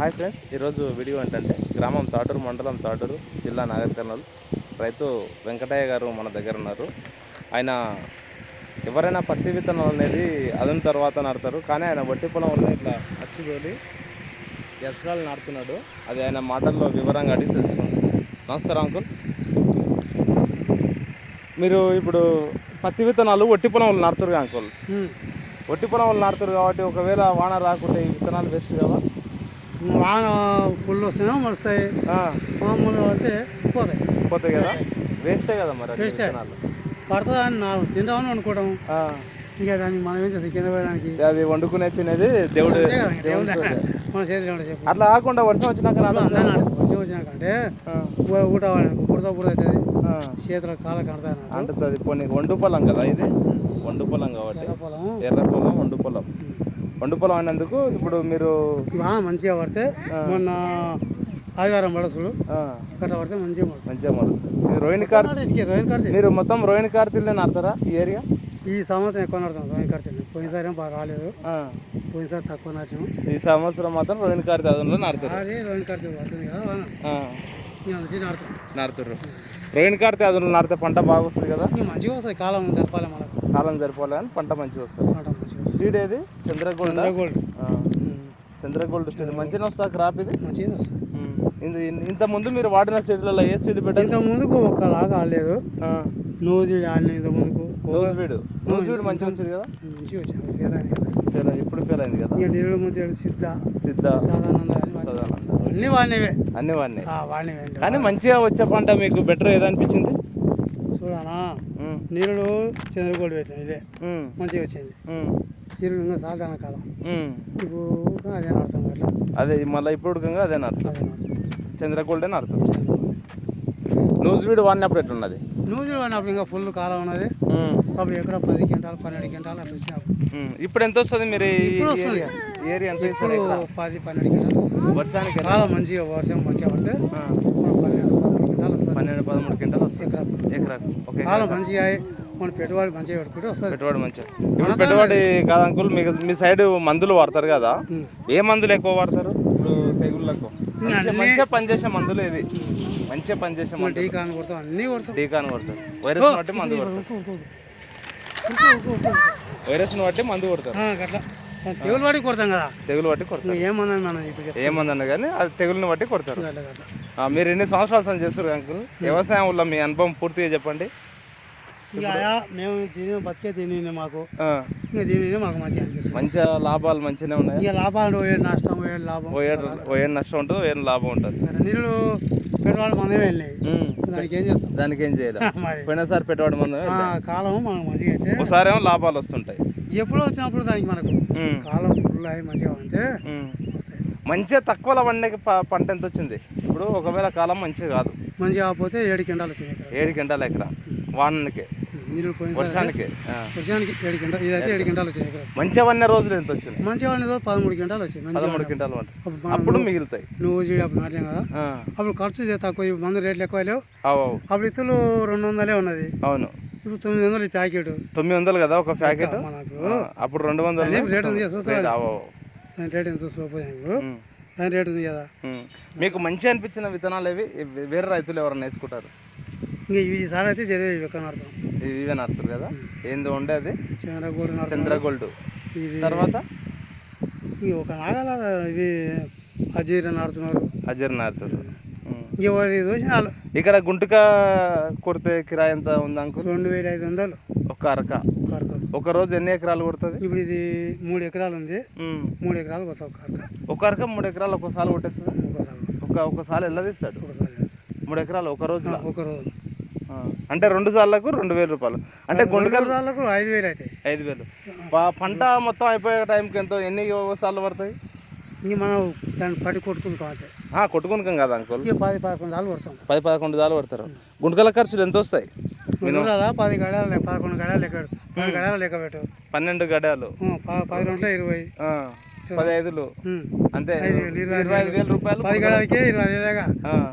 Hi friends ఈరోజు video ఏంటంటే గ్రామం తాటూరు మండలం తాటూరు జిల్లా నాగర్ కర్నూలు రైతు వెంకటయ్య గారు మన దగ్గర ఉన్నారు. ఆయన ఎవరైనా పత్తి విత్తనాలు అనేది అదిన తర్వాత నాటుతారు. కానీ ఆయన వట్టి పొలం వల్ల ఇట్లా అచ్చి తోలి ఎకరాలు నాటుతున్నాడు. అది ఆయన మాటల్లో వివరంగా అడిగి తెలుసుకుందాం. నమస్కారం అంకుల్. మీరు ఇప్పుడు పత్తి విత్తనాలు ఒట్టి పొలం వాళ్ళు నాటుతారు అంకుల్? ఒట్టి పొలం వాళ్ళు నాటుతారు కాబట్టి ఒకవేళ వాన రాకుంటే ఈ విత్తనాలు వేస్ట్ కావా వాన ఫుల్ వస్తేనే ఆ, మామూలు పడితే పోతాయి. పోతాయి కదా? వేస్టే కదా మరి వేస్టే. విత్తనాలు? పడుతుందని నా తింటామని అనుకోవడం. ఆ, ఇంకా దాన్ని మనం ఏం చేస్తాం? కింద పోయేదానికి అది వండుకునే తినేది దేవుడు మన చేతిలో చెప్పు. అట్లా కాకుండా వర్షం వచ్చినాక వర్షం వచ్చినాకంటే ఆ, ఊట వాడినాక బుడత అవుతుంది చేతుల కాళ్ళ కడతాయి నాకు అంటుతుంది. కొన్ని వండు పొలం కదా ఇది? వండు పొలం కాబట్టి. ఎర్ర పొలం. ఎర్ర పొలం వండు పొలం. వండు పొలం అయినందుకు ఇప్పుడు మీరు మంచిగా పడితే మొన్న ఆదివారం పడసుడు ఆ, కట్ట పడితే మంచిగా మంచిగా మరుస్తుంది ఇది రోహిణి కార్తీ రోహిన్ కడితే మీరు మొత్తం రోహిణి కార్తీలనే నాడతారా ఈ ఏరియా? ఈ సంవత్సరం ఎక్కువ నడుతాం రోహిన్ కడితే పోయినసారి ఏం బాగా రాలేదు. పోయినసారి తక్కువ నాటినాం. ఈ సంవత్సరం మాత్రం రోహిణి కార్తీ అదులో నాడుతారు అది రోహిన్ కడితే పడుతుంది కదా వాన. ఆ, ఇంకా అందుకే నాటుతాం. నాడుతారు రోహిణి కార్తీ అదులో నాడితే పంట బాగా వస్తుంది కదా? మంచిగా వస్తుంది. కాలం జరపాలి మనకు. కాలం సరిపోలే అని పంట మంచిగా వస్తుంది. పంట మంచిగా వస్తుంది సీడ్ ఏది? చంద్రగోల్డ్? Gold Chandra Gold seed. మంచిగా వస్తా క్రాప్ ఇది? మంచిగా వస్తుంది. ఇంత- ముందు మీరు వాడిన సీడ్లలో ఏ సీడ్ పెట్టారు? ఇంత ముందుకు ఒక్కలాగా ఆడలేదు నూజి ఆడిన ఇంత ముందుకు. నూజ్ వీడు నూజ్ వీడు మంచిగా వచ్చింది కదా? మంచిగా వచ్చింది. ఫెయిల్ అయింది. ఫెయిల్. ఇప్పుడు ఫెయిల్ అయింది కదా? ఇంకా నీళ్ళు ముందు సిద్ధ. సిద్ధ. అన్ని సదానంద. అన్ని వాడినవే. అన్ని వాడినవే. అండి. కానీ మంచిగా వచ్చే పంట మీకు బెటర్ ఏదనిపించింది చూడనా? ఉమ్. నీళ్ళు చంద్రగోల్డ్ పెట్టిన ఇదే. మంచిగా వచ్చింది. ఇంకా సాధారణ కాలం. ఇప్పుడు అదే నడతాం అట్లా అదే మళ్ళీ ఇప్పుడు ఉడకంగా అదే అదే నడతాం చంద్రగోల్డే నడుతుంది నూజ్ వీడు వాడినప్పుడు ఎట్లున్నది? నూజులు వాడినప్పుడు ఇంకా ఫుల్ కాలం ఉన్నది. అప్పుడు ఎకరా పది క్వింటాలు పన్నెండు క్వింటాలు అట్లా వచ్చినప్పుడు. ఇప్పుడు ఎంత వస్తుంది మీరు. ఏరియా? ఎంత ఇప్పుడు పది పన్నెండు వస్తుంది. వర్షానికి? కాలం మంచిగా వర్షం మంచిగా పడితే పన్నెండు పదమూడు వస్తుంది. పన్నెండు పదమూడు క్వింటాలు వస్తుంది. ఎకరా ఎకరాకు. ఓకే. కాలం మంచిగా మన పెట్టుబడి మంచిగా పెట్టుకుంటే వస్తుంది. పెట్టుబడి మంచిగా. ఇప్పుడు పెట్టుబడి కాదు అంకుల్ మీకు మీ సైడ్ మందులు వాడతారు కదా. ఏ మందులు ఎక్కువ వాడతారు? ఇప్పుడు తెగుళ్ళకు. మంచిగా మంచిగా పనిచేసే మందులు ఇది. మంచిగా పనిచేసే మందులు. టీకా అని కొడతాం అన్నీ కొడతాం. టీకాను కొడతారు. వైరస్ బట్టి మందు కొడతారు. వైరస్ని బట్టి మందు కొడతారు. ఆ, గట్లా. తెగులు పడి కొడతాం కదా. తెగులు బట్టి కొడతారు. ఇంకా ఏమన్నది మనం ఇప్పుడు చెప్తాం ఏ మందు అన్న కానీ అది తెగులుని బట్టి కొడతారు. మీరు ఎన్ని సంవత్సరాలు చేస్తారు అంకుల్? వ్యవసాయం వల్ల మీ అనుభవం పూర్తిగా చెప్పండి. ఇక ఆయా మేము దీని బతికే దీని మాకు. ఇంకా దీని మాకు మంచిగా అనిపిస్తుంది. మంచిగా లాభాలు మంచిగానే ఉన్నాయి? ఇక లాభాలు ఏ నష్టం ఏ లాభం. ఓ ఏడు ఓ ఏడు నష్టం ఉంటుంది ఓ ఏడు లాభం ఉంటుంది. నీళ్ళు పెట్టుబడి మనమే వెళ్ళినాయి. ఉమ్. దానికి ఏం చేస్తాం? దానికి ఏం చేయాలి? పోయినసారి పెట్టుబడి మందు ఆ కాలం మనకు మంచిగా అయితే ఒకసారి ఏమో లాభాలు వస్తుంటాయి. ఎప్పుడో వచ్చినప్పుడు దానికి మనకు. కాలం ఫుల్ అయి మంచిగా ఉంటే మంచిగా తక్కువలో పండే పంట ఎంత వచ్చింది? ఇప్పుడు ఒకవేళ కాలం మంచిగా కాదు. మంచిగా కాకపోతే ఏడు కింటాలు వచ్చింది ఏడు గంటల ఎకరా. వానకి వర్షానికి. వర్షానికి ఏడు కింటాలు ఇదైతే ఏడు వచ్చింది ఇక్కడ. మంచిగా పడిన రోజులు ఎంత వచ్చింది? మంచిగా వాడిన రోజు పదమూడు క్వింటాలు వచ్చాయి పదమూడు పంట అప్పుడు మిగులుతాయి. నువ్వు చూడు అప్పుడు నాట్యం కదా. అప్పుడు ఖర్చు తక్కువ మందు రేట్లు ఎక్కువ లేవు. అప్పుడు ఇత్తులు రెండు వందలే ఉన్నది. అవును. ఇప్పుడు తొమ్మిది వందలు ప్యాకెట్. తొమ్మిది వందలు కదా ఒక ప్యాకెట్? అప్పుడు రెండు వందలు. రేట్ ఉంది. దాని రేట్ ఎంత చూసిపోయాను దాని రేట్ ఉంది కదా. మీకు మంచి అనిపించిన విత్తనాలు ఏవి? ఇవి వేరే రైతులు ఎవరైనా వేసుకుంటారు? ఇంకా ఇవి ఈసారి అయితే జరిగే అర్థం ఇవి నాటుతారు కదా? ఏందో ఉండే అది. చంద్రగోల్డ్ ఇది తర్వాత? ఒక నాగాల ఇవి అజీర నాడుతున్నారు. అజర్ ఉమ్. ఎవరి వాళ్ళు ఇక్కడ గుంటుక కొడితే కిరాయి ఎంత ఉంది అంకుల్? రెండు వేల ఐదు వందలు. ఒక అరక. ఒక రోజు ఎన్ని ఎకరాలు కొడుతుంది? ఇప్పుడు ఇది మూడు ఎకరాలు ఉంది. మూడు ఎకరాలు కొత్త ఒక అరక. ఒక అరక మూడు ఎకరాలు ఒకసారి కొట్టేస్తుంది? ఒక ఒకసారి ఎలా తీస్తాడు. మూడు ఎకరాలు ఒక రోజులో? ఒక రోజు. అంటే రెండు సార్లకు రెండు వేల రూపాయలు. అంటే రెండు రోజులకు ఐదు వేలు అవుతాయి ఐదు వేలు. పంట మొత్తం అయిపోయే టైంకి ఎంతో ఎన్ని సార్లు పడతాయి? ఇంక మనం దాన్ని పట్టి కొట్టుకుంటాం కొట్టుకునికం కదా అంకుల్? పది పదకొండు సార్లు కొడతాం పది పదకొండు సార్లు పడతారు. గుంటకల ఖర్చులు ఎంత వస్తాయి? పది గడాలు పదకొండు గడాలు లెక్క. పది గడాలు లెక్క పెట్టు. పన్నెండు ప- పది రెండులో ఇరవై. ఆ, పది ఐదులు ఉం. అంతే ఇరవై ఐదు వేల. రూపాయలు పది గడాలకి ఇరవై ఐదు వేలుగా.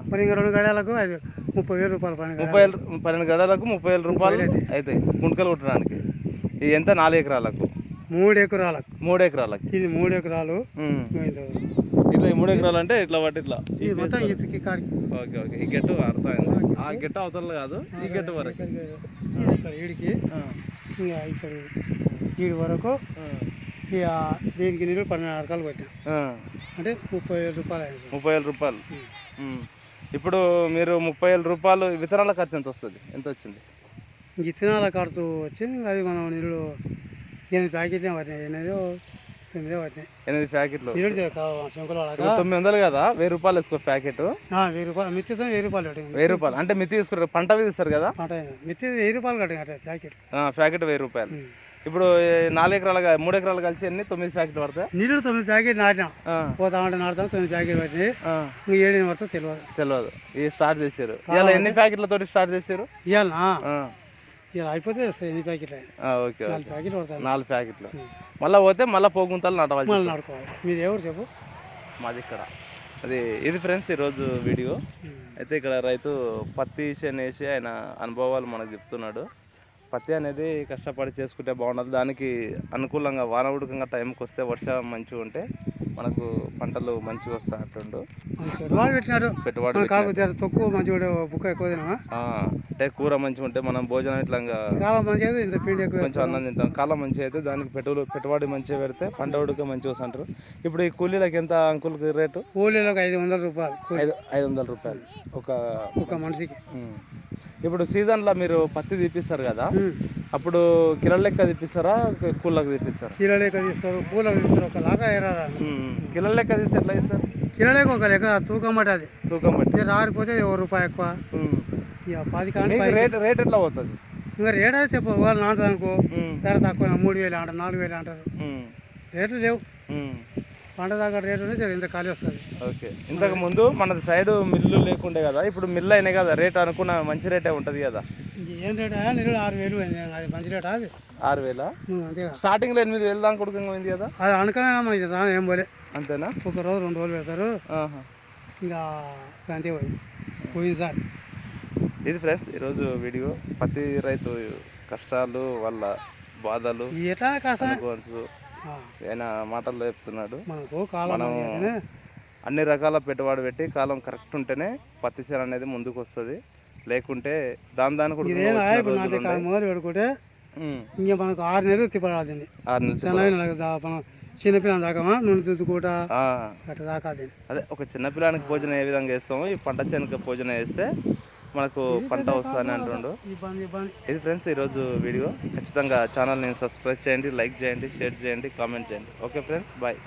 మరి ఇంకా రెండు గడాలకు ఐదు. ముప్పై వేలు రూపాయలు పని ముప్పై వేలు పన్నెండు గడాలకు ముప్పై వేల రూపాయలు అవుతాయి గుంటకలు కుట్టడానికి. ఇది ఎంత? నాలుగు ఎకరాలకు. మూడు ఎకరాలకు. మూడు ఎకరాలకి. ఇది మూడు ఎకరాలు. ఇట్లా మూడు ఎకరాలు అంటే ఇట్లా పట్టి ఇట్లా. Okay okay. ఈ గెట్టు అర్థమైంది. ఆ గెట్టు అవతల కాదు ఈ గెట్టు వరకు. ఇది ఇక్కడ ఈడి వరకు దీనికి నీళ్ళు పన్నెండు రకాలు పెట్టాం. అంటే ముప్పై వేల రూపాయలు ముప్పై వేల రూపాయలు. ఇప్పుడు మీరు ముప్పై వేల రూపాయలు విత్తనాల ఖర్చు ఎంత వస్తుంది? ఎంత వచ్చింది? విత్తనాల కడుతూ వచ్చింది అది మనం నీళ్ళు ఎనిమిది ప్యాకెట్లే పట్టినాయి. ఎనిమిదో తొమ్మిదో పట్టినాయి. ఎనిమిది ప్యాకెట్లు. తొమ్మిది వందలు కదా వెయ్యి రూపాయలు వేసుకో ప్యాకెట్. వెయ్యి రూపాయలు మిత్తితో వెయ్యి రూపాయలు వెయ్యి రూపాయలు. అంటే మితి తీసుకుంటారు పంట తీస్తారు కదా? పంట మిత్తి వెయ్యి రూపాయలు అట్లా ప్యాకెట్. ప్యాకెట్ వెయ్యి రూపాయలు. ఇప్పుడు నాలుగు ఎకరాలు మూడు ఎకరాలు కలిసి ఎన్ని? తొమ్మిది ప్యాకెట్లు పడతాయి? నీళ్ళు తొమ్మిది ప్యాకెట్ నాటినాం. పోతా ఉంటే నాటుతాం తొమ్మిది ప్యాకెట్ పట్టినాయి. ఆ, ఇంకా ఏడు పడితే తెలియదు. తెలియదు. ఇది స్టార్ట్ చేశారు. ఇలా ఎన్ని ప్యాకెట్లతో స్టార్ట్ చేశారు? ఆ, ఇలా అయిపోతే వస్తాయి ఎన్ని ప్యాకెట్లు ఓకే. నాలుగు ప్యాకెట్లు పడతాయి. నాలుగు ప్యాకెట్లు. మళ్ళీ పోతే మళ్ళీ పోగుంతలు నాటవాలి మళ్ళీ నాటుకోవాలి. మీది ఎవరు చెప్పు? మాది ఇక్కడ. అది ఇది ఫ్రెండ్స్ ఈరోజు వీడియో. అయితే ఇక్కడ రైతు పత్తి చేను వేసి ఆయన అనుభవాలు మనకు చెప్తున్నాడు. పత్తి అనేది కష్టపడి చేసుకుంటే బాగుండదు. దానికి అనుకూలంగా వాన ఉడకంగా టైంకి వస్తే వర్షం మంచిగా ఉంటే మనకు పంటలు మంచిగా వస్తాయి పెట్టుబడి పెట్టినాడు. పెట్టుబడి తక్కువ మంచిగా బుక్క ఎక్కువ అంటే కూర మంచిగా ఉంటే మనం భోజనం ఇట్లా కొంచెం అన్నం తింటాం. కాలం మంచిగా అయితే దానికి పెట్టుబడి పెట్టుబడి మంచిగా పెడితే పంట ఉడక మంచిగా వస్తుంది అంటారు ఇప్పుడు ఈ కూలీలకు ఎంత అంకుల్కి రేటు? కూలీలకు ఐదు వందల రూపాయలు ఐదు ఐదు వందల రూపాయలు. ఒక ఒక మనిషికి. ఇప్పుడు సీజన్లో మీరు పత్తి తీపిస్తారు కదా. అప్పుడు కిలో లెక్క తీపిస్తారా కూలకు తీపిస్తారా కిలో లెక్క తీస్తారు పూలకు తీస్తారు ఒక లాగా ఎరారా. కిలో లెక్క తీస్తే ఎట్లా ఇస్తారు కిలో లెక్క ఒక లెక్క తూకం అది తూకం ఇది రారిపోతే ఓ రూపాయి ఎక్కువ. ఇక పది కానీ రేట్ రేట్ ఎట్లా పోతుంది ఇంకా రేట్ అయితే చెప్పు వాళ్ళు ఉమ్. ధర తక్కువ మూడు వేలు అంటారు నాలుగు వేలు అంటారు. రేట్లు లేవు. పంట దాకా రేటు ఇంత ఖాళీ వస్తుంది. ఓకే. ఇంతకు ముందు మన సైడ్ మిల్లు లేకుండే కదా ఇప్పుడు మిల్లు అయినాయి కదా రేట్ అనుకున్న మంచి రేటే ఉంటుంది కదా? ఏం రేట్ నీళ్ళు ఆరు వేలు అది మంచి రేటా అది? ఆరు వేల? నువ్వు అంతేగా స్టార్టింగ్లో ఎనిమిది వేలు దాకా ఉడకంగా ఉంది కదా? అది అనుకునే మనకి దాని ఏం పోలే. అంతేనా? ఒక రోజు రెండు రోజులు పెడతారు. ఇంకా అంతే పోయి. పోయింది సార్ ఇది ఫ్రెండ్స్ ఈరోజు వీడియో. పత్తి రైతు కష్టాలు వాళ్ళ బాధలు ఎట్లా ఆ, ఆయన మాటల్లో చెప్తున్నాడు. మనకు కాలం అయితేనే అన్ని రకాల పెట్టుబడి పెట్టి కాలం కరెక్ట్ ఉంటేనే పత్తి చేను అనేది ముందుకు వస్తుంది. లేకుంటే దాని దాని కూడా మొదలు పెట్టుకుంటే ఇంకా మనకు ఆరు నెలలు తిప్పరాదండి ఆరు నుంచి చిన్న నెలకు దా- మనం చిన్నపిల్లల దాకా నూనె తుద్దుకుంటా ఆ, గట్ట దాకా అది. ఒక చిన్న పిల్లానికి భోజనం ఏ విధంగా వేస్తామో ఈ పంట చేనుక భోజనం వేస్తే మనకు పంట వస్తుందని అంటుండు. ఇది ఫ్రెండ్స్ ఈరోజు వీడియో. ఖచ్చితంగా ఛానల్ని సబ్స్క్రైబ్ చేయండి లైక్ చేయండి షేర్ చేయండి కామెంట్ చేయండి. Okay friends bye